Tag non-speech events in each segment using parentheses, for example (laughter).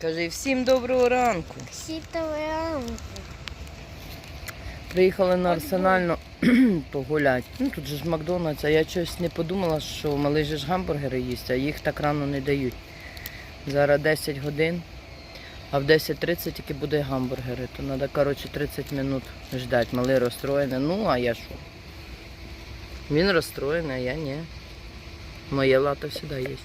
Кажи всім доброго ранку. Сітове Приїхали на Арсенально (clears throat) погуляти. Ну тут же ж Макдональдс, а я щось не подумала, що малий же ж гамбургери їсть, а їх так рано не дають. Зараз 10 годин, а в 10.30 тільки буде гамбургери. То треба, коротше, 30 минут ждати. Малий розстроєний. Ну, а я що? Він розстроєний, а я ні. Моє лато завжди є.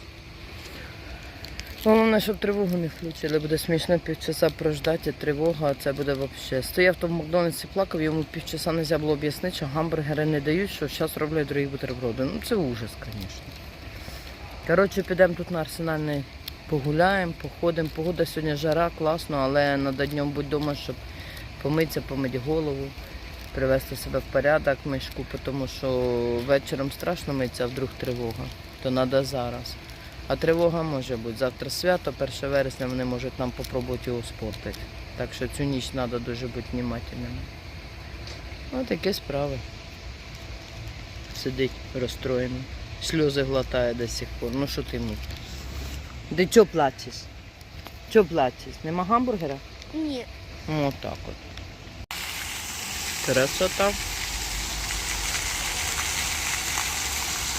Головне, щоб тривогу не включили, буде смішно півчаса прождати, тривога, а це буде взагалі. Стояв в тому Макдональдсі, плакав, йому півчаса не можна було об'яснити, що гамбургери не дають, що зараз роблять другі бутерброди. Ну це ужас, звісно. Коротше, підемо тут на арсенальний, погуляємо, походимо. Погода сьогодні жара, класно, але треба днем бути вдома, щоб помитися, помити голову, привести себе в порядок, мишку, тому що вечором страшно митися, а вдруг тривога. То треба зараз. А тривога може бути. Завтра свято, 1 вересня вони можуть нам попробувати його спортити. Так що цю ніч треба дуже бути внимательними. Ось такі справи. Сидить розстроєний. Сльози глотає до сих пор. Ну що ти му? Ти чого плачеш? Чого плачеш? Нема гамбургера? Ні. Ось так от. Красота.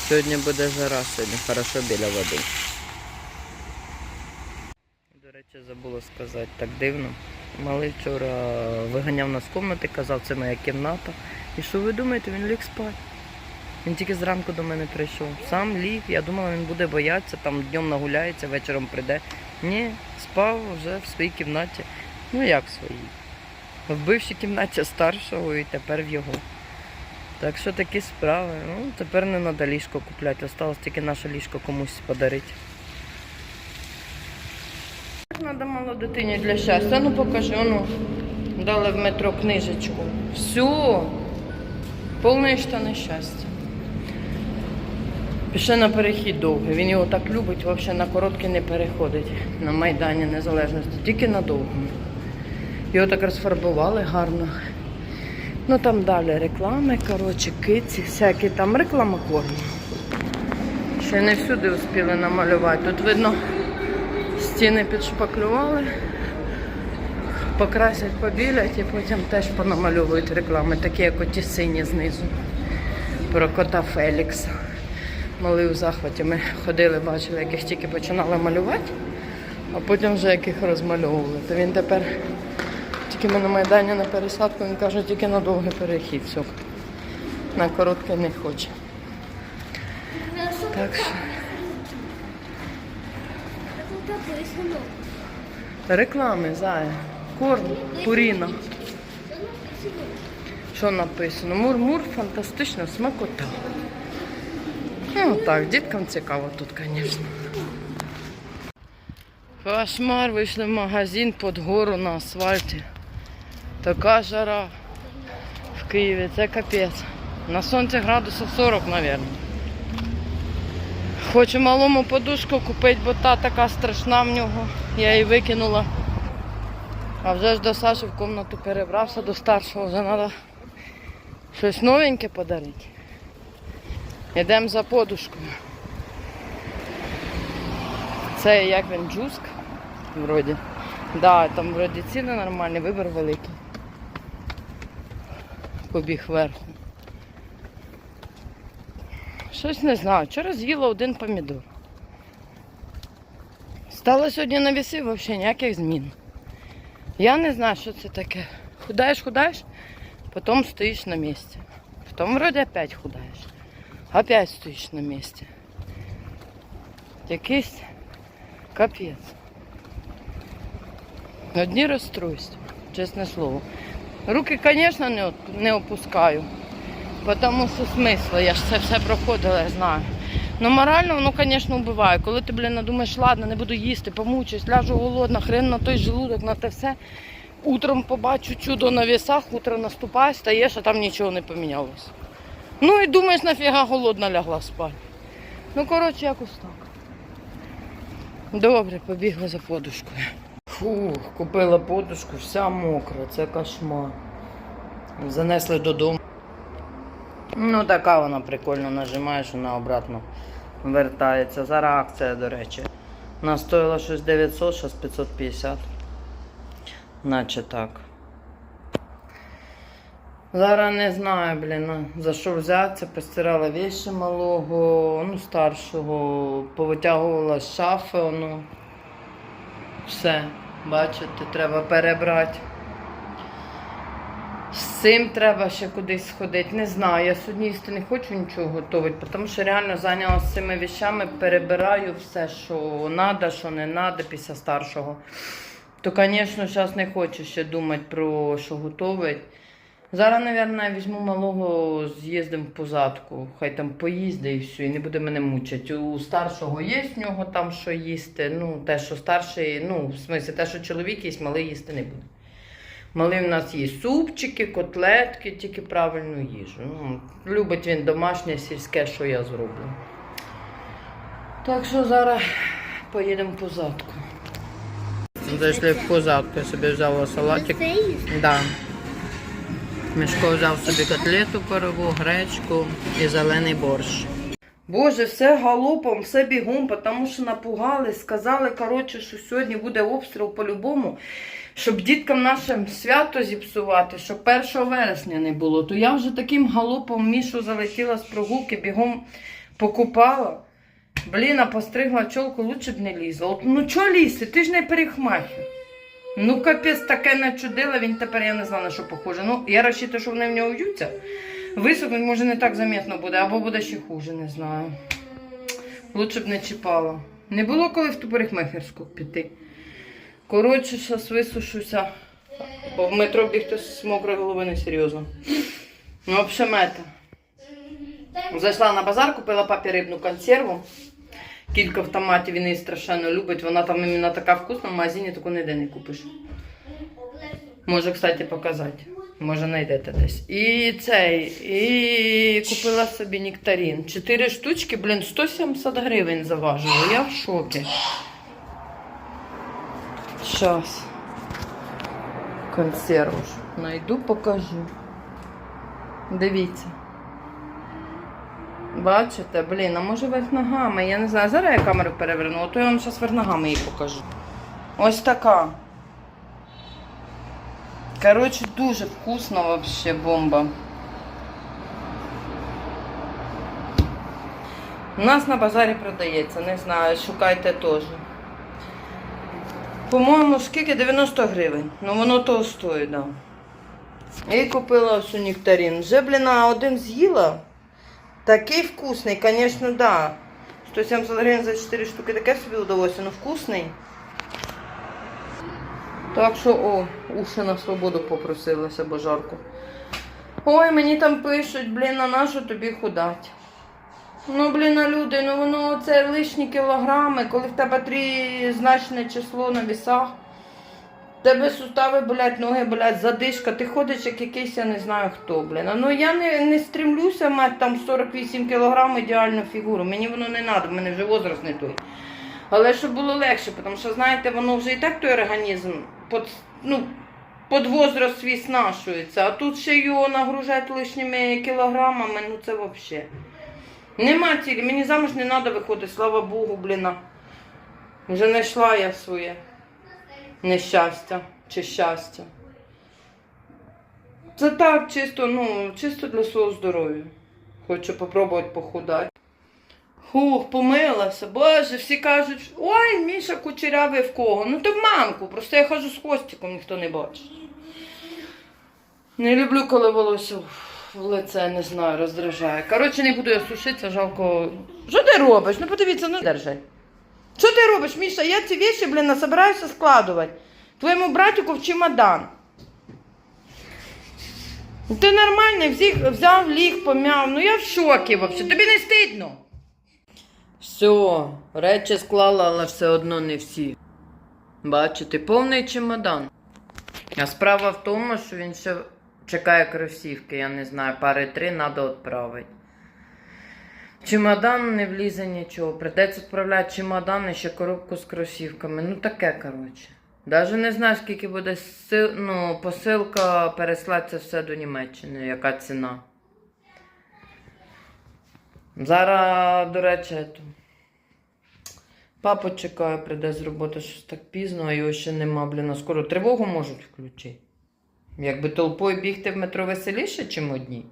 Сьогодні буде жара, сьогодні хорошо біля води. До речі, забула сказати, так дивно. Малий вчора виганяв нас з кімнати, казав, це моя кімната. І що ви думаєте, він ліг спати. Він тільки зранку до мене прийшов. Сам ліг, я думала, він буде боятися, там днем нагуляється, вечором прийде. Ні, спав вже в своїй кімнаті. Ну як в своїй? В бившій кімнаті старшого і тепер в його. Так що такі справи. Ну, тепер не треба ліжко купляти, осталось тільки наше ліжко комусь подарити. Треба мало дитині для щастя. Ну покажи, ну. Дали в метро книжечку. Все. Повне штани щастя. Пішли на перехід довгий. Він його так любить, взагалі на короткий не переходить на Майдані Незалежності, тільки на довгому. Його так розфарбували гарно. Ну там далі реклами, коротше, киці, всякі там реклама корму. Ще не всюди успіли намалювати. Тут видно, стіни підшпаклювали, покрасять, побілять і потім теж понамальовують реклами, такі як оті сині знизу. Про кота Фелікса. Малий у захваті. Ми ходили, бачили, як їх тільки починали малювати, а потім вже яких розмальовували. То він тепер тільки ми на Майдані на пересадку, він каже, тільки на довгий перехід. Все. На короткий не хоче. Так що Тут написано. Реклами, зая. Корм, написано. Що написано? Мур-мур, фантастична смакота. Ну так, діткам цікаво тут, звісно. Кошмар, вийшли в магазин під гору на асфальті. Така жара в Києві, це капець. На сонці градусів 40, мабуть. Хочу малому подушку купити, бо та така страшна в нього. Я її викинула. А вже ж до Саші в кімнату перебрався, до старшого вже треба щось новеньке подарити. Йдемо за подушкою. Це як він джуск, вроді. Да, там вроді ціни нормальні, вибір великий. Побіг вверху. Щось не знаю. Вчора з'їла один помідор. Стало сьогодні на віси взагалі ніяких змін. Я не знаю, що це таке. Худаєш, худаєш, потім стоїш на місці. Потім вроді опять худаєш. Опять стоїш на місці. Якийсь капець. Одні розстройства, чесне слово. Руки, звісно, не, от- опускаю. Тому що смисл, я ж це все проходила, я знаю. Ну морально воно, звісно, вбиває. Коли ти, блін, надумаєш, ладно, не буду їсти, помучусь, ляжу голодна, хрен на той желудок, на те все. Утром побачу чудо на вісах, утро наступає, стаєш, а там нічого не помінялося. Ну і думаєш, нафіга голодна лягла спати. Ну, коротше, якось так. Добре, побігла за подушкою. Фух, купила подушку, вся мокра, це кошмар. Занесли додому. Ну, така вона прикольно нажимаєш, вона обратно вертається. Зараз акція, до речі. Вона стоїла щось 900, зараз 550. Наче так. Зараз не знаю, блін, за що взятися. Постирала віші малого, ну, старшого, повитягувала з шафи, ну. Все, бачите, треба перебрати. Цим треба ще кудись сходити. Не знаю. Я сьогодні їсти не хочу нічого готувати, тому що реально зайнялася цими вещами, перебираю все, що треба, що не треба після старшого. То, звісно, зараз не хочу ще думати про що готувати. Зараз, мабуть, візьму малого, з'їздимо в позадку. Хай там поїзде і все, і не буде мене мучити. У старшого є в нього там що їсти. Ну, те, що старший, ну, в смислі, те, що чоловік їсть, малий їсти не буде. Малий в нас є супчики, котлетки, тільки правильну їжу. Ну, любить він домашнє, сільське, що я зроблю. Так що зараз поїдемо в позадку. Зайшли в позадку, я собі взяла салатик. Да. Мішко взяв собі котлету парову, гречку і зелений борщ. Боже, все галопом, все бігом, тому що напугали, сказали, коротше, що сьогодні буде обстріл по-любому, щоб діткам нашим свято зіпсувати, щоб 1 вересня не було. То я вже таким галопом мішу залетіла з прогулки, бігом покупала. Блін, а постригла чолку, лучше б не лізла. От, ну чого лізти? Ти ж не перехмахер. Ну, капець, таке начудила, він тепер я не знаю на що похоже. Ну, я розчитую, що вони в нього в'ються. Висохнуть, може, не так замітно буде, або буде ще хуже, не знаю. Лучше б не чіпала. Не було коли в ту парикмахерську піти. Коротше, зараз висушуся, бо в метро бігти з мокрої голови не серйозно. Ну, взагалі, мета. Зайшла на базар, купила папі рибну консерву. Кілька автоматів він її страшенно любить. Вона там іменно така вкусна, в магазині таку ніде не купиш. Може, кстати, показати. Може, знайдете десь. І цей, і купила собі нектарин. Чотири штучки, блін, 170 гривень заважило. Я в шокі. Щас. Консерву ж. Найду, покажу. Дивіться. Бачите, блін, а може верх ногами? Я не знаю. Зараз я камеру переверну, а то я вам зараз верх ногами її покажу. Ось така. Коротше, дуже вкусно вообще бомба. У нас на базарі продається, не знаю, шукайте теж. По-моєму, скільки? 90 гривень. Ну воно того стоїть, да. І купила ось у нектарин. Вже, блін, один з'їла. Такий вкусний, звісно, да. 170 гривень за 4 штуки таке собі удалося, ну вкусний. Так що, о, уші на свободу попросилися, бо жарко. Ой, мені там пишуть, блін, а на що тобі худать? Ну, блін, а люди, ну воно це лишні кілограми, коли в тебе тризначне число на вісах. Тебе сустави болять, ноги болять, задишка, ти ходиш як якийсь, я не знаю хто, блін. Ну я не, не стремлюся мати там 48 кілограм ідеальну фігуру. Мені воно не треба, в мене вже возраст не той. Але щоб було легше, тому що, знаєте, воно вже і так той організм під, ну, під возраст свій снашується, а тут ще його нагружають лишніми кілограмами, ну це взагалі. Нема цілі, мені замуж не треба виходити, слава Богу, бліна. Вже знайшла я своє нещастя чи щастя. Це так, чисто, ну, чисто для свого здоров'я. Хочу попробувати похудати. Хух, помилася. Боже, всі кажуть, ой, Міша кучерявий в кого? Ну то в мамку, просто я хожу з хвостиком, ніхто не бачить. Не люблю, коли волосся в лице, не знаю, роздражає. Коротше, не буду я сушитися, жалко. Що ти робиш? Ну подивіться, ну держи. Що ти робиш, Міша? Я ці віші, блін, насобираюся складувати. Твоєму братику в чемодан. Ти нормальний, взяв, ліг, помяв. Ну я в шокі взагалі. Тобі не стидно. Все, речі склала, але все одно не всі. Бачите, повний чемодан. А справа в тому, що він ще чекає кросівки, я не знаю, пари три треба відправити. Чемодан не влізе нічого. Придеться відправляти чемодан і ще коробку з кросівками. Ну таке, коротше. Даже не знаю, скільки буде сил... ну, посилка переслати це все до Німеччини, яка ціна. Зараз, до речі, Папа чекає, прийде з роботи щось так пізно, а його ще нема, блін, а скоро тривогу можуть включити. Якби толпою бігти в метро веселіше, чим одні.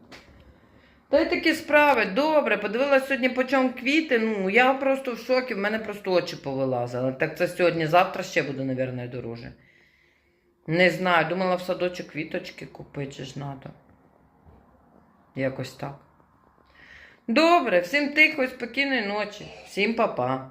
Та й такі справи, добре, подивилась сьогодні по квіти. Ну, я просто в шокі, в мене просто очі повилазили. Так це сьогодні, завтра ще буде, мабуть, дороже. Не знаю, думала в садочок квіточки купити чи ж надо. Якось так. Добре, всім тихої, спокійної ночі, всім па-па.